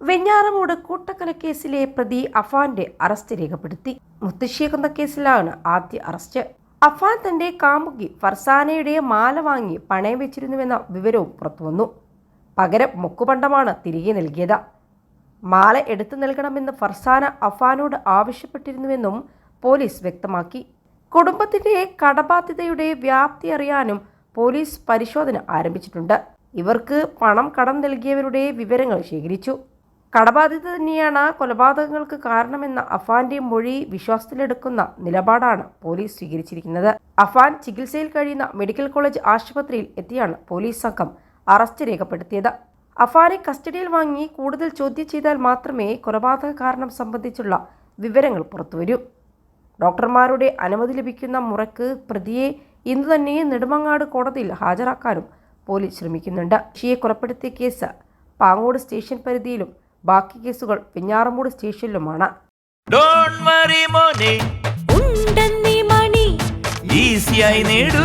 വെഞ്ഞാറമൂട് കൂട്ടക്കൊലക്കേസിലെ പ്രതി അഫാന്റെ അറസ്റ്റ് രേഖപ്പെടുത്തി. മുത്തശ്ശിയെ കൊന്ന കേസിലാണ് ആദ്യ അറസ്റ്റ്. അഫാൻ തന്റെ കാമുകി ഫർസാനയുടെ മാല വാങ്ങി പണയം വെച്ചിരുന്നുവെന്ന വിവരവും പുറത്തുവന്നു. പകരം മുക്കുപണ്ടമാണ് തിരികെ നൽകിയത്. മാല എടുത്തു നൽകണമെന്ന് ഫർസാന അഫാനോട് ആവശ്യപ്പെട്ടിരുന്നുവെന്നും പോലീസ് വ്യക്തമാക്കി. കുടുംബത്തിന്റെ കടബാധ്യതയുടെ വ്യാപ്തി അറിയാനും പോലീസ് പരിശോധന ആരംഭിച്ചിട്ടുണ്ട്. ഇവർക്ക് പണം കടം നൽകിയവരുടെ വിവരങ്ങൾ ശേഖരിച്ചു. കടബാധ്യത തന്നെയാണ് കൊലപാതകങ്ങൾക്ക് കാരണമെന്ന അഫാന്റെ മൊഴി വിശ്വാസത്തിലെടുക്കുന്ന നിലപാടാണ് പോലീസ് സ്വീകരിച്ചിരിക്കുന്നത്. അഫാൻ ചികിത്സയിൽ കഴിയുന്ന മെഡിക്കൽ കോളേജ് ആശുപത്രിയിൽ എത്തിയാണ് പോലീസ് സംഘം അറസ്റ്റ് രേഖപ്പെടുത്തിയത്. അഫാനെ കസ്റ്റഡിയിൽ വാങ്ങി കൂടുതൽ ചോദ്യം ചെയ്താൽ മാത്രമേ കൊലപാതക കാരണം സംബന്ധിച്ചുള്ള വിവരങ്ങൾ പുറത്തുവരൂ. ഡോക്ടർമാരുടെ അനുമതി ലഭിക്കുന്ന മുറയ്ക്ക് പ്രതിയെ ഇന്ന് തന്നെ നെടുമങ്ങാട് കോടതിയിൽ ഹാജരാക്കാനും പോലീസ് ശ്രമിക്കുന്നുണ്ട്. ഷിയെ കൊലപ്പെടുത്തിയ കേസ് പാങ്ങോട് സ്റ്റേഷൻ പരിധിയിലും ബാക്കി കേസുകൾ വെഞ്ഞാറമൂട് സ്റ്റേഷനിലുമാണ്. ഡോൺ വറി മോനെ. ഉണ്ടെന്നീ മണി. ഈസിയായി നേടൂ.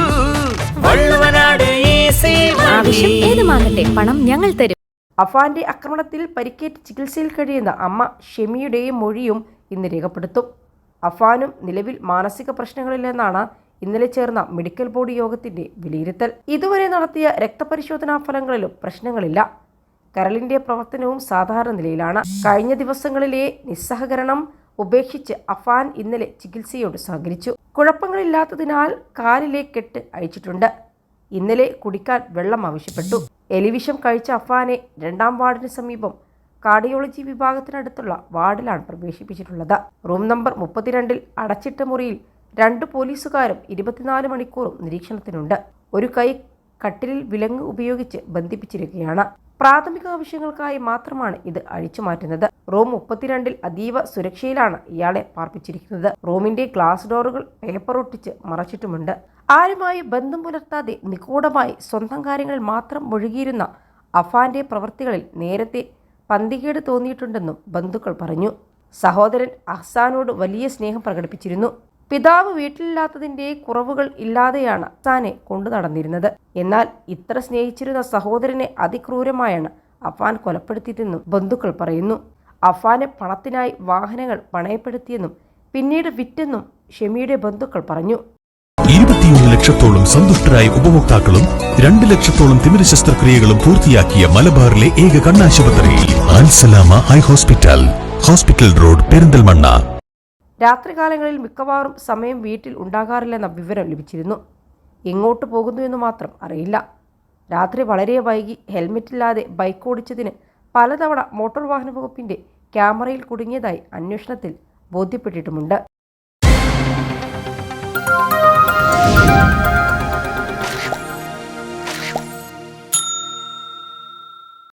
വള്ളുവനാട് ഈസി ആവശ്യം ഏതുമാകട്ടെ പണം ഞങ്ങൾ തരും. അഫാന്റെ ആക്രമണത്തിൽ പരിക്കേറ്റ് ചികിത്സയിൽ കഴിയുന്ന അമ്മ ഷെമിയുടെയും മൊഴിയും ഇന്ന് രേഖപ്പെടുത്തും. അഫാനും നിലവിൽ മാനസിക പ്രശ്നങ്ങളില്ലെന്നാണ് ഇന്നലെ ചേർന്ന മെഡിക്കൽ ബോർഡ് യോഗത്തിന്റെ വിലയിരുത്തൽ. ഇതുവരെ നടത്തിയ രക്തപരിശോധനാ ഫലങ്ങളിലും പ്രശ്നങ്ങളില്ല. കരളിന്റെ പ്രവർത്തനവും സാധാരണ നിലയിലാണ്. കഴിഞ്ഞ ദിവസങ്ങളിലെ നിസ്സഹകരണം ഉപേക്ഷിച്ച് അഫാൻ ഇന്നലെ ചികിത്സയോട് സഹകരിച്ചു. കുഴപ്പങ്ങളില്ലാത്തതിനാൽ കാലിലെ കെട്ട് അഴിച്ചിട്ടുണ്ട്. ഇന്നലെ കുടിക്കാൻ വെള്ളം ആവശ്യപ്പെട്ടു. എലിവിഷം കഴിച്ച അഫാനെ രണ്ടാം വാർഡിന് സമീപം കാർഡിയോളജി വിഭാഗത്തിനടുത്തുള്ള വാർഡിലാണ് പ്രവേശിപ്പിച്ചിട്ടുള്ളത്. റൂം നമ്പർ മുപ്പത്തിരണ്ടിൽ അടച്ചിട്ട മുറിയിൽ രണ്ട് പോലീസുകാരും ഇരുപത്തിനാല് മണിക്കൂറും നിരീക്ഷണത്തിനുണ്ട്. ഒരു കൈ കട്ടിലിൽ വിലങ്ങ് ഉപയോഗിച്ച് ബന്ധിപ്പിച്ചിരിക്കുകയാണ്. പ്രാഥമിക ആവശ്യങ്ങൾക്കായി മാത്രമാണ് ഇത് അഴിച്ചു മാറ്റുന്നത്. റൂം മുപ്പത്തിരണ്ടിൽ അതീവ സുരക്ഷയിലാണ് ഇയാളെ പാർപ്പിച്ചിരിക്കുന്നത്. റൂമിന്റെ ഗ്ലാസ് ഡോറുകൾ പേപ്പർ ഒട്ടിച്ച് മറച്ചിട്ടുമുണ്ട്. ആരുമായി ബന്ധം പുലർത്താതെ നിഗൂഢമായി സ്വന്തം കാര്യങ്ങൾ മാത്രം ഒഴുകിയിരുന്ന അഫാന്റെ പ്രവൃത്തികളിൽ നേരത്തെ പന്തികേട് തോന്നിയിട്ടുണ്ടെന്നും ബന്ധുക്കൾ പറഞ്ഞു. സഹോദരൻ അഹ്സാനോട് വലിയ സ്നേഹം പ്രകടിപ്പിച്ചിരുന്നു. പിതാവ് വീട്ടിലില്ലാത്തതിന്റെ കുറവുകൾ ഇല്ലാതെയാണ് അഫ്സാനെ കൊണ്ടു നടന്നിരുന്നത്. എന്നാൽ ഇത്ര സ്നേഹിച്ചിരുന്ന സഹോദരനെ അതിക്രൂരമായാണ് അഫാൻ കൊലപ്പെടുത്തിയതെന്നും ബന്ധുക്കൾ പറയുന്നു. അഫാനെ പണത്തിനായി വാഹനങ്ങൾ പണയപ്പെടുത്തിയെന്നും പിന്നീട് വിറ്റെന്നും ഷെമിയുടെ ബന്ധുക്കൾ പറഞ്ഞു. ഇരുപത്തിയൊന്ന് ലക്ഷത്തോളം സന്തുഷ്ടരായ ഉപഭോക്താക്കളും രണ്ട് ലക്ഷത്തോളം തിമിര ശസ്ത്രക്രിയകളും പൂർത്തിയാക്കിയ മലബാറിലെ ഏക കണ്ണാശുപത്രി eye hospital hospital road Perinthalmanna. രാത്രികാലങ്ങളിൽ മിക്കവാറും സമയം വീട്ടിൽ ഉണ്ടാകാറില്ലെന്ന വിവരം ലഭിച്ചിരുന്നു. എങ്ങോട്ട് പോകുന്നു എന്ന് മാത്രം അറിയില്ല. രാത്രി വളരെ വൈകി ഹെൽമെറ്റില്ലാതെ ബൈക്ക് ഓടിച്ചതിന് പലതവണ മോട്ടോർ വാഹന വകുപ്പിന്റെ ക്യാമറയിൽ കുടുങ്ങിയതായി അന്വേഷണത്തിൽ ബോധ്യപ്പെട്ടിട്ടുമുണ്ട്.